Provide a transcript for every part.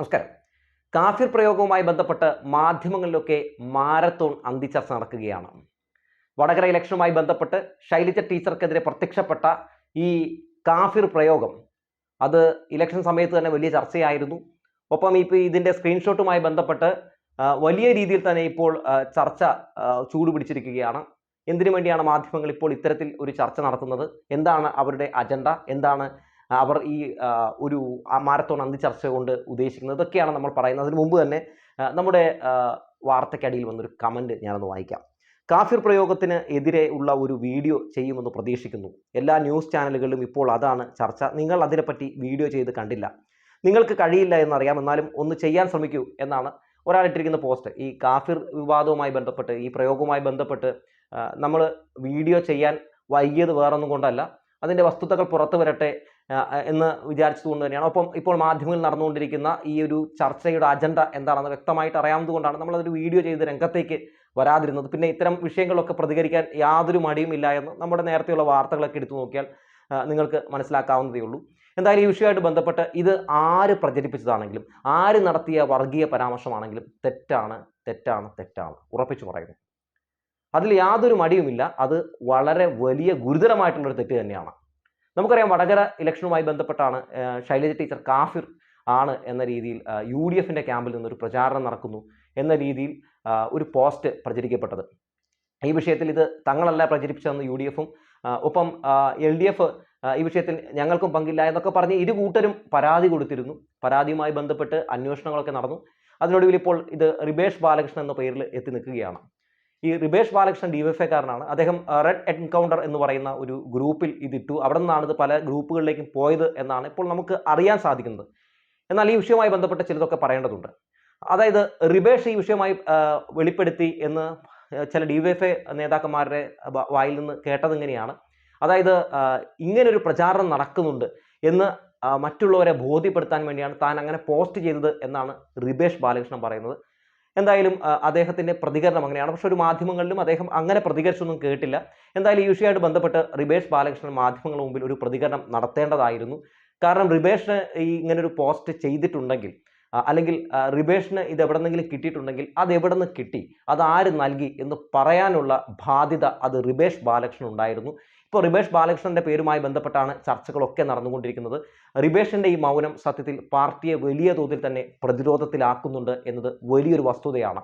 നമസ്കാരം. കാഫിർ പ്രയോഗവുമായി ബന്ധപ്പെട്ട് മാധ്യമങ്ങളിലൊക്കെ മാരത്തോൺ അന്തിച്ചർച്ച നടക്കുകയാണ്. വടകര ഇലക്ഷനുമായി ബന്ധപ്പെട്ട് ശൈലജ ടീച്ചർക്കെതിരെ പ്രത്യക്ഷപ്പെട്ട ഈ കാഫിർ പ്രയോഗം അത് ഇലക്ഷൻ സമയത്ത് തന്നെ വലിയ ചർച്ചയായിരുന്നു. ഒപ്പം ഇപ്പോൾ ഇതിന്റെ സ്ക്രീൻഷോട്ടുമായി ബന്ധപ്പെട്ട് വലിയ രീതിയിൽ തന്നെ ഇപ്പോൾ ചർച്ച ചൂടുപിടിച്ചിരിക്കുകയാണ്. എന്തിനു വേണ്ടിയാണ് മാധ്യമങ്ങൾ ഇപ്പോൾ ഇത്തരത്തിൽ ഒരു ചർച്ച നടത്തുന്നത്? എന്താണ് അവരുടെ അജണ്ട? എന്താണ് അവർ ഈ ഒരു മാരത്തോൺ അന്തി ചർച്ച കൊണ്ട് ഉദ്ദേശിക്കുന്നത് ഇതൊക്കെയാണ് നമ്മൾ പറയുന്നത്. അതിന് മുമ്പ് തന്നെ നമ്മുടെ വാർത്തയ്ക്കടിയിൽ വന്നൊരു കമന്റ് ഞാനൊന്ന് വായിക്കാം. കാഫിർ പ്രയോഗത്തിന് എതിരെ ഉള്ള ഒരു വീഡിയോ ചെയ്യുമെന്ന് പ്രതീക്ഷിക്കുന്നു. എല്ലാ ന്യൂസ് ചാനലുകളിലും ഇപ്പോൾ അതാണ് ചർച്ച. നിങ്ങൾ അതിനെപ്പറ്റി വീഡിയോ ചെയ്ത് കണ്ടില്ല. നിങ്ങൾക്ക് കഴിയില്ല എന്നറിയാം. എന്നാലും ഒന്ന് ചെയ്യാൻ ശ്രമിക്കൂ എന്നാണ് ഒരാളിട്ടിരിക്കുന്ന പോസ്റ്റ്. ഈ കാഫിർ വിവാദവുമായി ബന്ധപ്പെട്ട് ഈ പ്രയോഗവുമായി ബന്ധപ്പെട്ട് നമ്മൾ വീഡിയോ ചെയ്യാൻ വൈകിയത് വേറൊന്നും കൊണ്ടല്ല. അതിന്റെ വസ്തുതകൾ പുറത്തു വരട്ടെ എന്ന് വിചാരിച്ചതുകൊണ്ട് തന്നെയാണ്. ഒപ്പം ഇപ്പോൾ മാധ്യമങ്ങളിൽ നടന്നുകൊണ്ടിരിക്കുന്ന ഈ ഒരു ചർച്ചയുടെ അജണ്ട എന്താണെന്ന് വ്യക്തമായിട്ട് അറിയാവുന്നതുകൊണ്ടാണ് നമ്മളതൊരു വീഡിയോ ചെയ്ത് രംഗത്തേക്ക് വരാതിരുന്നത്. പിന്നെ ഇത്തരം വിഷയങ്ങളൊക്കെ പ്രതികരിക്കാൻ യാതൊരു മടിയും ഇല്ല എന്ന് നമ്മുടെ നേരത്തെയുള്ള വാർത്തകളൊക്കെ എടുത്തു നോക്കിയാൽ നിങ്ങൾക്ക് മനസ്സിലാക്കാവുന്നതേ ഉള്ളൂ. എന്തായാലും ഈ വിഷയമായിട്ട് ബന്ധപ്പെട്ട് ഇത് ആര് പ്രചരിപ്പിച്ചതാണെങ്കിലും ആര് നടത്തിയ വർഗീയ പരാമർശമാണെങ്കിലും തെറ്റാണ് തെറ്റാണ് തെറ്റാണ്. ഉറപ്പിച്ചു പറയുന്നു. അതിൽ യാതൊരു മടിയുമില്ല. അത് വളരെ വലിയ ഗുരുതരമായിട്ടുള്ളൊരു തെറ്റ് തന്നെയാണ്. നമുക്കറിയാം വടകര ഇലക്ഷനുമായി ബന്ധപ്പെട്ടാണ് ശൈലജ ടീച്ചർ കാഫിർ ആണ് എന്ന രീതിയിൽ യു ഡി എഫിന്റെ ക്യാമ്പിൽ നിന്നൊരു പ്രചാരണം നടക്കുന്നു എന്ന രീതിയിൽ ഒരു പോസ്റ്റ് പ്രചരിക്കപ്പെട്ടത്. ഈ വിഷയത്തിൽ ഇത് തങ്ങളല്ല പ്രചരിപ്പിച്ചതെന്ന് യു ഡി എഫും ഒപ്പം എൽ ഡി എഫ് ഈ വിഷയത്തിൽ ഞങ്ങൾക്കും പങ്കില്ല എന്നൊക്കെ പറഞ്ഞ് ഇരു കൂട്ടരും പരാതി കൊടുത്തിരുന്നു. പരാതിയുമായി ബന്ധപ്പെട്ട് അന്വേഷണങ്ങളൊക്കെ നടന്നു. അതിനൊടുവിൽ ഇപ്പോൾ ഇത് റിബേഷ് ബാലകൃഷ്ണൻ എന്ന പേരിൽ എത്തി നിൽക്കുകയാണ്. ഈ റിബേഷ് ബാലകൃഷ്ണൻ ഡി വൈ കാരനാണ്. അദ്ദേഹം റെഡ് എൻകൗണ്ടർ എന്ന് പറയുന്ന ഒരു ഗ്രൂപ്പിൽ ഇതിട്ടു. അവിടെ നിന്നാണ് ഇത് പല ഗ്രൂപ്പുകളിലേക്കും പോയത് എന്നാണ് ഇപ്പോൾ നമുക്ക് അറിയാൻ സാധിക്കുന്നത്. എന്നാൽ ഈ വിഷയവുമായി ബന്ധപ്പെട്ട ചിലതൊക്കെ പറയേണ്ടതുണ്ട്. അതായത് റിബേഷ് ഈ വിഷയമായി വെളിപ്പെടുത്തി എന്ന് ചില ഡി എഫ് എ നേതാക്കന്മാരുടെ വായിൽ നിന്ന് കേട്ടത് ഇങ്ങനെയാണ്. അതായത് ഇങ്ങനൊരു പ്രചാരണം നടക്കുന്നുണ്ട് എന്ന് മറ്റുള്ളവരെ ബോധ്യപ്പെടുത്താൻ വേണ്ടിയാണ് താൻ അങ്ങനെ പോസ്റ്റ് ചെയ്തത് എന്നാണ് റിബേഷ് ബാലകൃഷ്ണൻ പറയുന്നത്. എന്തായാലും അദ്ദേഹത്തിന്റെ പ്രതികരണം അങ്ങനെയാണ്. പക്ഷെ ഒരു മാധ്യമങ്ങളിലും അദ്ദേഹം അങ്ങനെ പ്രതികരിച്ചൊന്നും കേട്ടില്ല. എന്തായാലും ഈ വിഷയമായിട്ട് ബന്ധപ്പെട്ട് റിബേഷ് ബാലകൃഷ്ണൻ മാധ്യമങ്ങളുടെ മുമ്പിൽ ഒരു പ്രതികരണം നടത്തേണ്ടതായിരുന്നു. കാരണം റിബേഷിന് ഈ ഇങ്ങനെ ഒരു പോസ്റ്റ് ചെയ്തിട്ടുണ്ടെങ്കിൽ അല്ലെങ്കിൽ റിബേഷിന് ഇത് എവിടെ നിന്നെങ്കിലും കിട്ടിയിട്ടുണ്ടെങ്കിൽ അത് എവിടെ നിന്ന് കിട്ടി അത് ആര് നൽകി എന്ന് പറയാനുള്ള ബാധ്യത അത് റിബേഷ് ബാലകൃഷ്ണൻ ഉണ്ടായിരുന്നു ഇപ്പോൾ റിബേഷ് ബാലകൃഷ്ണന്റെ പേരുമായി ബന്ധപ്പെട്ടാണ് ചർച്ചകളൊക്കെ നടന്നുകൊണ്ടിരിക്കുന്നത്. റിബേഷിന്റെ ഈ മൗനം സത്യത്തിൽ പാർട്ടിയെ വലിയ തോതിൽ തന്നെ പ്രതിരോധത്തിലാക്കുന്നുണ്ട് എന്നത് വലിയൊരു വസ്തുതയാണ്.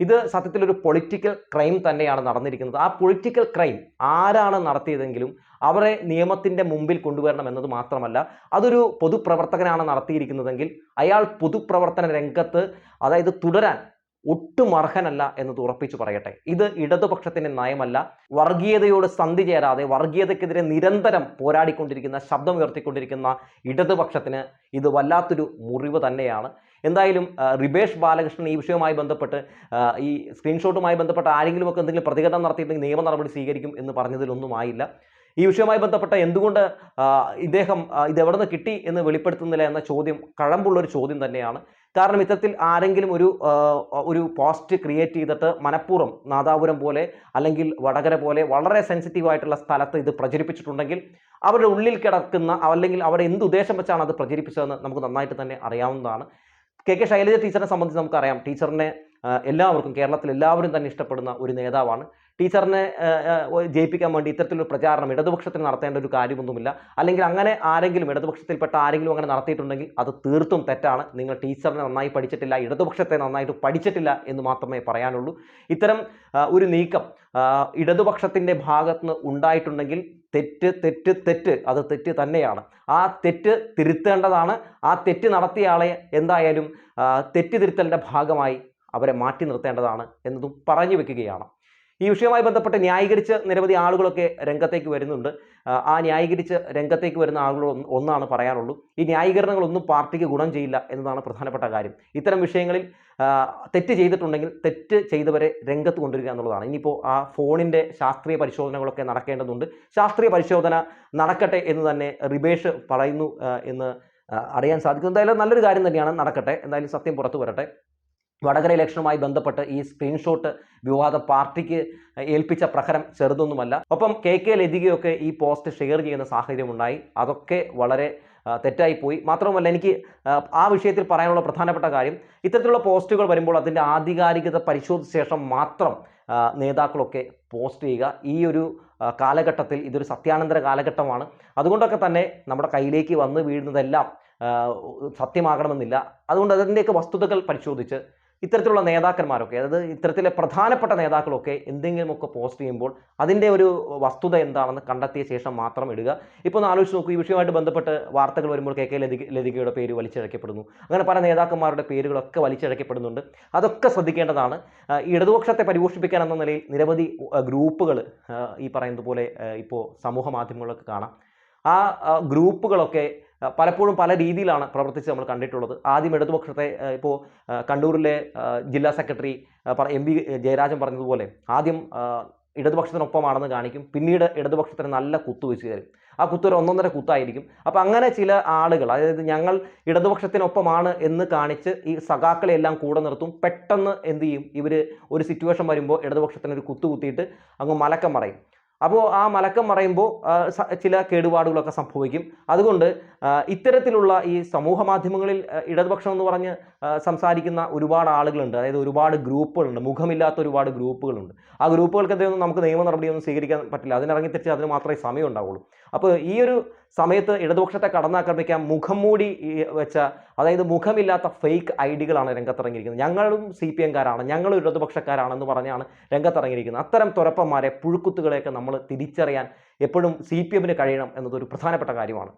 ഇത് സത്യത്തിൽ ഒരു പൊളിറ്റിക്കൽ ക്രൈം തന്നെയാണ് നടന്നിരിക്കുന്നത്. ആ പൊളിറ്റിക്കൽ ക്രൈം ആരാണ് നടത്തിയതെങ്കിലും അവരെ നിയമത്തിന്റെ മുമ്പിൽ കൊണ്ടുവരണം എന്നത് മാത്രമല്ല അതൊരു പൊതുപ്രവർത്തകനാണ് നടത്തിയിരിക്കുന്നതെങ്കിൽ അയാൾ പൊതുപ്രവർത്തന രംഗത്ത് അതായത് തുടരാൻ ഒട്ടും അർഹനല്ല എന്നത് ഉറപ്പിച്ചു പറയട്ടെ. ഇത് ഇടതുപക്ഷത്തിന്റെ നയമല്ല. വർഗീയതയോട് സന്ധി ചേരാതെ വർഗീയതയ്ക്കെതിരെ നിരന്തരം പോരാടിക്കൊണ്ടിരിക്കുന്ന ശബ്ദം ഉയർത്തിക്കൊണ്ടിരിക്കുന്ന ഇടതുപക്ഷത്തിന് ഇത് വല്ലാത്തൊരു മുറിവ് തന്നെയാണ്. എന്തായാലും റിബേഷ് ബാലകൃഷ്ണൻ ഈ വിഷയവുമായി ബന്ധപ്പെട്ട് ഈ സ്ക്രീൻഷോട്ടുമായി ബന്ധപ്പെട്ട് ആരെങ്കിലുമൊക്കെ എന്തെങ്കിലും പ്രതികരണം നടത്തിയിട്ടുണ്ടെങ്കിൽ നിയമ നടപടി സ്വീകരിക്കും എന്ന് പറഞ്ഞതിലൊന്നും ആയില്ല ഈ വിഷയവുമായി ബന്ധപ്പെട്ട എന്തുകൊണ്ട് ഇദ്ദേഹം ഇത് എവിടെ നിന്ന് കിട്ടി എന്ന് വെളിപ്പെടുത്തുന്നില്ല എന്ന ചോദ്യം കഴമ്പുള്ളൊരു ചോദ്യം തന്നെയാണ്. കാരണം ഇത്തരത്തിൽ ആരെങ്കിലും ഒരു ഒരു പോസ്റ്റ് ക്രിയേറ്റ് ചെയ്തിട്ട് മനഃപൂർവം നാദാപുരം പോലെ അല്ലെങ്കിൽ വടകര പോലെ വളരെ സെൻസിറ്റീവ് ആയിട്ടുള്ള സ്ഥലത്ത് ഇത് പ്രചരിപ്പിച്ചിട്ടുണ്ടെങ്കിൽ അവരുടെ ഉള്ളിൽ കിടക്കുന്ന അല്ലെങ്കിൽ അവർ എന്ത് ഉദ്ദേശം വെച്ചാണ് അത് പ്രചരിപ്പിച്ചതെന്ന് നമുക്ക് നന്നായിട്ട് തന്നെ അറിയാവുന്നതാണ്. കെ കെ ശൈലജ ടീച്ചറിനെ സംബന്ധിച്ച് നമുക്കറിയാം. ടീച്ചറിനെ എല്ലാവർക്കും കേരളത്തിൽ എല്ലാവരും തന്നെ ഇഷ്ടപ്പെടുന്ന ഒരു നേതാവാണ്. ടീച്ചറിനെ ജയിപ്പിക്കാൻ വേണ്ടി ഇത്തരത്തിലൊരു പ്രചാരണം ഇടതുപക്ഷത്തിന് നടത്തേണ്ട ഒരു കാര്യമൊന്നുമില്ല. അല്ലെങ്കിൽ അങ്ങനെ ആരെങ്കിലും ഇടതുപക്ഷത്തിൽപ്പെട്ട ആരെങ്കിലും അങ്ങനെ നടത്തിയിട്ടുണ്ടെങ്കിൽ അത് തീർത്തും തെറ്റാണ്. നിങ്ങൾ ടീച്ചറിനെ നന്നായി പഠിച്ചിട്ടില്ല ഇടതുപക്ഷത്തെ നന്നായിട്ട് പഠിച്ചിട്ടില്ല എന്ന് മാത്രമേ പറയാനുള്ളൂ. ഇത്തരം ഒരു നീക്കം ഇടതുപക്ഷത്തിന്റെ ഭാഗത്തുനിന്ന് ഉണ്ടായിട്ടുണ്ടെങ്കിൽ തെറ്റ് തെറ്റ് തെറ്റ് അത് തെറ്റ് തന്നെയാണ്. ആ തെറ്റ് തിരുത്തേണ്ടതാണ്. ആ തെറ്റ് നടത്തിയ ആളെ എന്തായാലും തെറ്റ് തിരുത്തലിന്റെ ഭാഗമായി അവരെ മാറ്റി നിർത്തേണ്ടതാണ് എന്നതും പറഞ്ഞു വെക്കുകയാണ്. ഈ വിഷയവുമായി ബന്ധപ്പെട്ട് ന്യായീകരിച്ച് നിരവധി ആളുകളൊക്കെ രംഗത്തേക്ക് വരുന്നുണ്ട്. ആ, ന്യായീകരിച്ച് രംഗത്തേക്ക് വരുന്ന ആളുകൾ ഒന്നാണ് പറയാനുള്ളൂ. ഈ ന്യായീകരണങ്ങളൊന്നും പാർട്ടിക്ക് ഗുണം ചെയ്യില്ല എന്നതാണ് പ്രധാനപ്പെട്ട കാര്യം. ഇത്തരം വിഷയങ്ങളിൽ തെറ്റ് ചെയ്തിട്ടുണ്ടെങ്കിൽ തെറ്റ് ചെയ്തവരെ രംഗത്ത് കൊണ്ടുവരിക എന്നുള്ളതാണ്. ഇനിയിപ്പോൾ ആ ഫോണിന്റെ ശാസ്ത്രീയ പരിശോധനകളൊക്കെ നടക്കേണ്ടതുണ്ട്. ശാസ്ത്രീയ പരിശോധന നടക്കട്ടെ എന്ന് തന്നെ റിബേഷ് പറയുന്നു എന്ന് അറിയാൻ സാധിക്കും. എന്തായാലും നല്ലൊരു കാര്യം തന്നെയാണ് നടക്കട്ടെ. എന്തായാലും സത്യം പുറത്തു വരട്ടെ. വടകര ഇലക്ഷനുമായി ബന്ധപ്പെട്ട് ഈ സ്ക്രീൻഷോട്ട് വിവാദ പാർട്ടിക്ക് ഏൽപ്പിച്ച പ്രഹരം ചെറുതൊന്നുമല്ല. ഒപ്പം കെ കെ ലതികയൊക്കെ ഈ പോസ്റ്റ് ഷെയർ ചെയ്യുന്ന സാഹചര്യം ഉണ്ടായി അതൊക്കെ വളരെ തെറ്റായി പോയി. മാത്രമല്ല എനിക്ക് ആ, വിഷയത്തിൽ പറയാനുള്ള പ്രധാനപ്പെട്ട കാര്യം ഇത്തരത്തിലുള്ള പോസ്റ്റുകൾ വരുമ്പോൾ അതിന്റെ ആധികാരികത പരിശോധിച്ച ശേഷം മാത്രം നേതാക്കളൊക്കെ പോസ്റ്റ് ചെയ്യുക. ഈ ഒരു കാലഘട്ടത്തിൽ ഇതൊരു സത്യാനന്തര കാലഘട്ടമാണ്. അതുകൊണ്ടൊക്കെ തന്നെ നമ്മുടെ കയ്യിലേക്ക് വന്ന് വീഴുന്നതെല്ലാം സത്യമാകണമെന്നില്ല. അതുകൊണ്ട് അതിന്റെയൊക്കെ വസ്തുതകൾ പരിശോധിച്ച് ഇത്തരത്തിലുള്ള നേതാക്കന്മാരൊക്കെ അതായത് ഇത്തരത്തിലെ പ്രധാനപ്പെട്ട നേതാക്കളൊക്കെ എന്തെങ്കിലുമൊക്കെ പോസ്റ്റ് ചെയ്യുമ്പോൾ അതിന്റെ ഒരു വസ്തുത എന്താണെന്ന് കണ്ടെത്തിയ ശേഷം മാത്രം ഇടുക. ഇപ്പോൾ ഒന്ന് ആലോചിച്ച് നോക്കൂ ഈ വിഷയമായിട്ട് ബന്ധപ്പെട്ട് വാർത്തകൾ വരുമ്പോൾ കെ കെ ലതിക ലതികയുടെ പേര് വലിച്ചിഴക്കപ്പെടുന്നു. അങ്ങനെ പല നേതാക്കന്മാരുടെ പേരുകളൊക്കെ വലിച്ചിഴക്കപ്പെടുന്നുണ്ട്. അതൊക്കെ ശ്രദ്ധിക്കേണ്ടതാണ്. ഇടതുപക്ഷത്തെ പരിപോഷിപ്പിക്കാൻ എന്ന നിലയിൽ നിരവധി ഗ്രൂപ്പുകൾ ഈ പറയുന്നത് പോലെ ഇപ്പോൾ സമൂഹ മാധ്യമങ്ങളിലൊക്കെ കാണാം. ആ ഗ്രൂപ്പുകളൊക്കെ പലപ്പോഴും പല രീതിയിലാണ് പ്രവർത്തിച്ച് നമ്മൾ കണ്ടിട്ടുള്ളത്. ആദ്യം ഇടതുപക്ഷത്തെ ഇപ്പോൾ കണ്ണൂരിലെ ജില്ലാ സെക്രട്ടറി എം വി ജയരാജൻ പറഞ്ഞതുപോലെ ആദ്യം ഇടതുപക്ഷത്തിനൊപ്പമാണെന്ന് കാണിക്കും. പിന്നീട് ഇടതുപക്ഷത്തിന് നല്ല കുത്തു വെച്ച് തരും. ആ കുത്ത് ഒരു ഒന്നൊന്നര കുത്തായിരിക്കും. അപ്പം അങ്ങനെ ചില ആളുകൾ അതായത് ഞങ്ങൾ ഇടതുപക്ഷത്തിനൊപ്പമാണ് എന്ന് കാണിച്ച് ഈ സഖാക്കളെ എല്ലാം കൂടെ നിർത്തും. പെട്ടെന്ന് എന്ത് ചെയ്യും? ഇവർ ഒരു സിറ്റുവേഷൻ വരുമ്പോൾ ഇടതുപക്ഷത്തിന് ഒരു കുത്തു കുത്തിയിട്ട് അങ്ങ് മലക്കം പറയും. അപ്പോൾ ആ മലക്കം മറയുമ്പോൾ ചില കേടുപാടുകളൊക്കെ സംഭവിക്കും. അതുകൊണ്ട് ഇത്തരത്തിലുള്ള ഈ സമൂഹ മാധ്യമങ്ങളിൽ ഇടതുപക്ഷം എന്ന് പറഞ്ഞ് സംസാരിക്കുന്ന ഒരുപാട് ആളുകളുണ്ട്. അതായത് ഒരുപാട് ഗ്രൂപ്പുകളുണ്ട്. മുഖമില്ലാത്ത ഒരുപാട് ഗ്രൂപ്പുകളുണ്ട്. ആ ഗ്രൂപ്പുകൾക്കെതിരെ ഒന്നും നമുക്ക് നിയമ നടപടിയൊന്നും സ്വീകരിക്കാൻ പറ്റില്ല. അതിനിറങ്ങി തിരിച്ച് അതിന് മാത്രമേ സമയം ഉണ്ടാവുള്ളൂ അപ്പോൾ ഈ ഒരു സമയത്ത് ഇടതുപക്ഷത്തെ കടന്നാക്രമിക്കാൻ മുഖം മൂടി വെച്ച അതായത് മുഖമില്ലാത്ത ഫേക്ക് ഐഡികളാണ് രംഗത്തിറങ്ങിയിരിക്കുന്നത്. ഞങ്ങളും സി പി എംകാരാണ് ഞങ്ങളും ഇടതുപക്ഷക്കാരാണെന്ന് പറഞ്ഞാണ് രംഗത്തിറങ്ങിയിരിക്കുന്നത്. അത്തരം തുരപ്പന്മാരെ പുഴുക്കുത്തുകളെയൊക്കെ നമ്മൾ തിരിച്ചറിയാൻ എപ്പോഴും സി പി എമ്മിന് കഴിയണം എന്നതൊരു പ്രധാനപ്പെട്ട കാര്യമാണ്.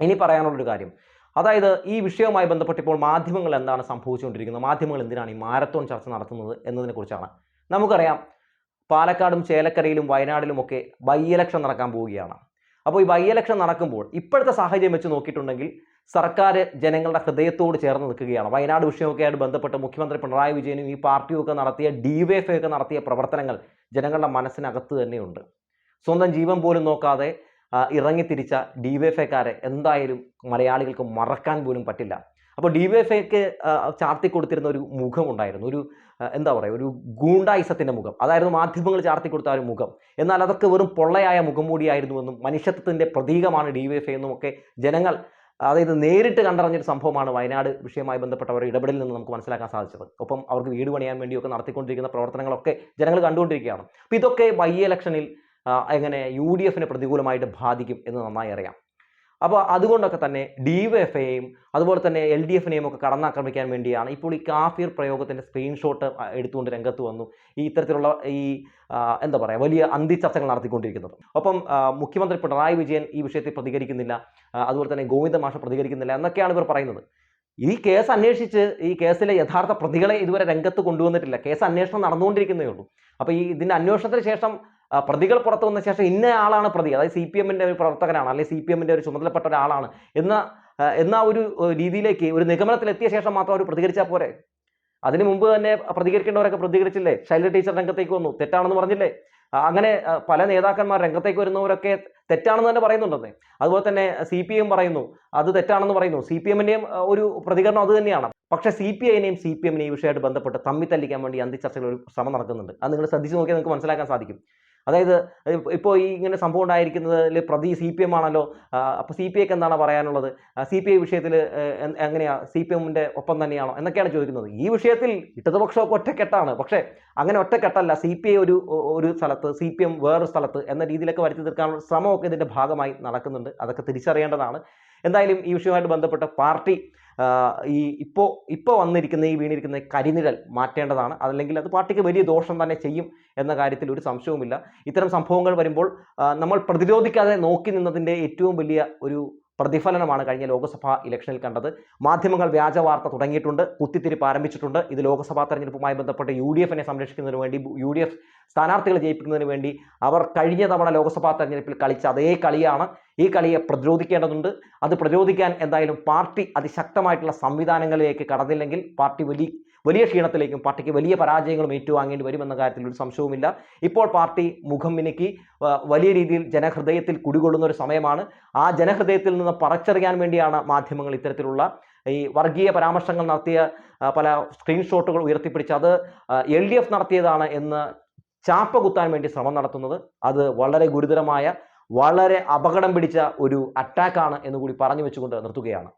ഇനി പറയാനുള്ളൊരു കാര്യം. അതായത് ഈ വിഷയവുമായി ബന്ധപ്പെട്ട് ഇപ്പോൾ മാധ്യമങ്ങൾ എന്താണ് സംഭവിച്ചുകൊണ്ടിരിക്കുന്നത്? മാധ്യമങ്ങൾ എന്തിനാണ് ഈ മാരത്തോൺ ചർച്ച നടത്തുന്നത് എന്നതിനെക്കുറിച്ചാണ്. നമുക്കറിയാം പാലക്കാടും ചേലക്കരയിലും വയനാടിലുമൊക്കെ ബൈ ഇലക്ഷൻ നടക്കാൻ പോവുകയാണ്. അപ്പോൾ ഈ ബൈ ഇലക്ഷൻ നടക്കുമ്പോൾ ഇപ്പോഴത്തെ സാഹചര്യം വെച്ച് നോക്കിയിട്ടുണ്ടെങ്കിൽ സർക്കാർ ജനങ്ങളുടെ ഹൃദയത്തോട് ചേർന്ന് നിൽക്കുകയാണ്. വയനാട് വിഷയമൊക്കെ ആയിട്ട് ബന്ധപ്പെട്ട് മുഖ്യമന്ത്രി പിണറായി വിജയനും ഈ പാർട്ടിയും ഒക്കെ നടത്തിയ ഡിവൈഎഫ്ഐ ഒക്കെ നടത്തിയ പ്രവർത്തനങ്ങൾ ജനങ്ങളുടെ മനസ്സിനകത്ത് തന്നെയുണ്ട്. സ്വന്തം ജീവൻ പോലും നോക്കാതെ ഇറങ്ങിത്തിരിച്ച ഡിവൈഎഫ്ഐക്കാരെ എന്തായാലും മലയാളികൾക്ക് മറക്കാൻ പോലും പറ്റില്ല. അപ്പോൾ ഡി വൈ എഫ് ഡിവൈഎഫ്ഐക്ക് ചാർത്തി കൊടുത്തിരുന്ന ഒരു മുഖമുണ്ടായിരുന്നു ഒരു എന്താ പറയുക ഒരു ഗൂണ്ടായിസത്തിന്റെ മുഖം. അതായിരുന്നു മാധ്യമങ്ങൾ ചാർത്തി കൊടുത്ത ഒരു മുഖം. എന്നാൽ അതൊക്കെ വെറും പൊള്ളയായ മുഖം കൂടിയായിരുന്നുവെന്നും മനുഷ്യത്വത്തിന്റെ പ്രതീകമാണ് ഡി ഡിവൈഎഫ്ഐ എഫ് എന്നുമൊക്കെ ജനങ്ങൾ അതായത് നേരിട്ട് കണ്ടറിഞ്ഞൊരു സംഭവമാണ് വയനാട് വിഷയവുമായി ബന്ധപ്പെട്ട അവരുടെ ഇടപെടലിൽ നിന്ന് നമുക്ക് മനസ്സിലാക്കാൻ സാധിച്ചത്. ഒപ്പം അവർക്ക് വീട് പണിയാൻ വേണ്ടിയൊക്കെ നടത്തിക്കൊണ്ടിരിക്കുന്ന പ്രവർത്തനങ്ങളൊക്കെ ജനങ്ങൾ കണ്ടുകൊണ്ടിരിക്കുകയാണ്. അപ്പോൾ ഇതൊക്കെ ബൈ ഇലക്ഷനിൽ എങ്ങനെ യു ഡി എഫിനെ പ്രതികൂലമായിട്ട് ബാധിക്കും എന്ന് നന്നായി അറിയാം. അപ്പോൾ അതുകൊണ്ടൊക്കെ തന്നെ ഡി എഫ് എയും അതുപോലെ തന്നെ എൽ ഡി എഫിനെയും ഒക്കെ കടന്നാക്രമിക്കാൻ വേണ്ടിയാണ് ഇപ്പോൾ ഈ കാഫിർ പ്രയോഗത്തിന്റെ സ്ക്രീൻഷോട്ട് എടുത്തുകൊണ്ട് രംഗത്ത് വന്നു. ഈ ഇത്തരത്തിലുള്ള ഈ എന്താ പറയുക വലിയ അന്തിച്ചർച്ചകൾ നടത്തിക്കൊണ്ടിരിക്കുന്നത്. ഒപ്പം മുഖ്യമന്ത്രി പിണറായി വിജയൻ ഈ വിഷയത്തിൽ പ്രതികരിക്കുന്നില്ല. അതുപോലെ തന്നെ ഗോവിന്ദ മാഷ പ്രതികരിക്കുന്നില്ല എന്നൊക്കെയാണ് ഇവർ പറയുന്നത്. ഈ കേസ് അന്വേഷിച്ച് ഈ കേസിലെ യഥാർത്ഥ പ്രതികളെ ഇതുവരെ രംഗത്ത് കൊണ്ടുവന്നിട്ടില്ല. കേസ് അന്വേഷണം നടന്നുകൊണ്ടിരിക്കുന്നേ ഉള്ളൂ. അപ്പോൾ ഈ ഇതിന്റെ അന്വേഷണത്തിന് ശേഷം പ്രതികൾ പുറത്തു വന്ന ശേഷം ഇന്ന ആളാണ് പ്രതി. അതായത് സി പി എമ്മിന്റെ ഒരു പ്രവർത്തകനാണ് അല്ലെങ്കിൽ സി പി എമ്മിന്റെ ഒരു ചുമതലപ്പെട്ട ഒരാളാണ് എന്ന എന്ന ഒരു രീതിയിലേക്ക് ഒരു നിഗമനത്തിലെത്തിയ ശേഷം മാത്രം അവർ പ്രതികരിച്ചാൽ പോരെ? അതിനു മുമ്പ് തന്നെ പ്രതികരിക്കേണ്ടവരൊക്കെ പ്രതികരിച്ചില്ലേ? ശൈല ടീച്ചർ രംഗത്തേക്ക് വന്നു. തെറ്റാണെന്ന് പറഞ്ഞില്ലേ? അങ്ങനെ പല നേതാക്കന്മാർ രംഗത്തേക്ക് വരുന്നവരൊക്കെ തെറ്റാണെന്ന് തന്നെ പറയുന്നുണ്ടെന്നേ അതുപോലെ തന്നെ സി പി എം പറയുന്നു അത് തെറ്റാണെന്ന് പറയുന്നു. സി പി എമ്മിന്റെയും ഒരു പ്രതികരണം അത് തന്നെയാണ്. പക്ഷേ സി പി ഐനെയും സി പി എമ്മിനെയും ഈ വിഷയമായിട്ട് ബന്ധപ്പെട്ട് തമ്മിത്തല്ലിക്കാൻ വേണ്ടി അന്തിച്ചർച്ചകൾ ഒരു ശ്രമം നടക്കുന്നുണ്ട്. അത് നിങ്ങൾ ശ്രദ്ധിച്ച് നോക്കിയാൽ നിങ്ങൾക്ക് മനസ്സിലാക്കാൻ സാധിക്കും. അതായത് ഇപ്പോൾ ഈ ഇങ്ങനെ സംഭവം ഉണ്ടായിരിക്കുന്നതിൽ പ്രതി സി പി എം ആണല്ലോ അപ്പോൾ സി പി ഐക്ക് എന്താണ് പറയാനുള്ളത്? സി പി ഐ വിഷയത്തിൽ എങ്ങനെയാണ് സി പി എമ്മിന്റെ ഒപ്പം തന്നെയാണോ? എന്നൊക്കെയാണ് ചോദിക്കുന്നത്. ഈ വിഷയത്തിൽ ഇടതുപക്ഷമൊക്കെ ഒറ്റക്കെട്ടാണ്. പക്ഷേ അങ്ങനെ ഒറ്റക്കെട്ടല്ല. സി പി ഐ ഒരു ഒരു സ്ഥലത്ത് സി പി എം വേറൊരു സ്ഥലത്ത് എന്ന രീതിയിലൊക്കെ വരുത്തി തീർക്കാനുള്ള ശ്രമമൊക്കെ ഇതിന്റെ ഭാഗമായി നടക്കുന്നുണ്ട്. അതൊക്കെ തിരിച്ചറിയേണ്ടതാണ്. എന്തായാലും ഈ വിഷയവുമായിട്ട് ബന്ധപ്പെട്ട പാർട്ടി ഈ ഇപ്പോൾ ഇപ്പോൾ വന്നിരിക്കുന്ന ഈ വീണിരിക്കുന്ന കരിനിഴൽ മാറ്റേണ്ടതാണ്. അതല്ലെങ്കിൽ അത് പാർട്ടിക്ക് വലിയ ദോഷം തന്നെ ചെയ്യും എന്ന കാര്യത്തിൽ ഒരു സംശയവുമില്ല. ഇത്തരം സംഭവങ്ങൾ വരുമ്പോൾ നമ്മൾ പ്രതിരോധിക്കാതെ നോക്കി നിന്നതിന്റെ ഏറ്റവും വലിയ ഒരു പ്രതിഫലനമാണ് കഴിഞ്ഞ ലോക്സഭാ ഇലക്ഷനിൽ കണ്ടത്. മാധ്യമങ്ങൾ വ്യാജ വാർത്ത തുടങ്ങിയിട്ടുണ്ട് കുത്തിത്തിരിപ്പ് ആരംഭിച്ചിട്ടുണ്ട്. ഇത് ലോക്സഭാ തെരഞ്ഞെടുപ്പുമായി ബന്ധപ്പെട്ട് യു ഡി എഫിനെ സംരക്ഷിക്കുന്നതിന് വേണ്ടി യു ഡി എഫ് സ്ഥാനാർത്ഥികളെ ജയിപ്പിക്കുന്നതിന് വേണ്ടി അവർ കഴിഞ്ഞ തവണ ലോക്സഭാ തെരഞ്ഞെടുപ്പിൽ കളിച്ച അതേ കളിയാണ് ഈ കളിയെ പ്രതിരോധിക്കേണ്ടതുണ്ട്. അത് പ്രതിരോധിക്കാൻ എന്തായാലും പാർട്ടി അതിശക്തമായിട്ടുള്ള സംവിധാനങ്ങളിലേക്ക് കടന്നില്ലെങ്കിൽ പാർട്ടി വലിയ വലിയ ക്ഷീണത്തിലേക്കും പാർട്ടിക്ക് വലിയ പരാജയങ്ങളും ഏറ്റുവാങ്ങേണ്ടി വരുമെന്ന കാര്യത്തിൽ ഒരു സംശയവുമില്ല. ഇപ്പോൾ പാർട്ടി മുഖം മിനുക്കി വലിയ രീതിയിൽ ജനഹൃദയത്തിൽ കുടികൊള്ളുന്ന ഒരു സമയമാണ്. ആ ജനഹൃദയത്തിൽ നിന്ന് പറച്ചറിയാൻ വേണ്ടിയാണ് മാധ്യമങ്ങൾ ഇത്തരത്തിലുള്ള ഈ വർഗീയ പരാമർശങ്ങൾ നടത്തിയ പല സ്ക്രീൻഷോട്ടുകൾ ഉയർത്തിപ്പിടിച്ച് അത് എൽ ഡി എഫ് നടത്തിയതാണ് എന്ന് ചാപ്പ കുത്താൻ വേണ്ടി ശ്രമം നടത്തുന്നത്. അത് വളരെ ഗുരുതരമായ വളരെ അപകടം പിടിച്ച ഒരു അറ്റാക്കാണ് എന്ന് കൂടി പറഞ്ഞു വെച്ചുകൊണ്ട് നിർത്തുകയാണ്.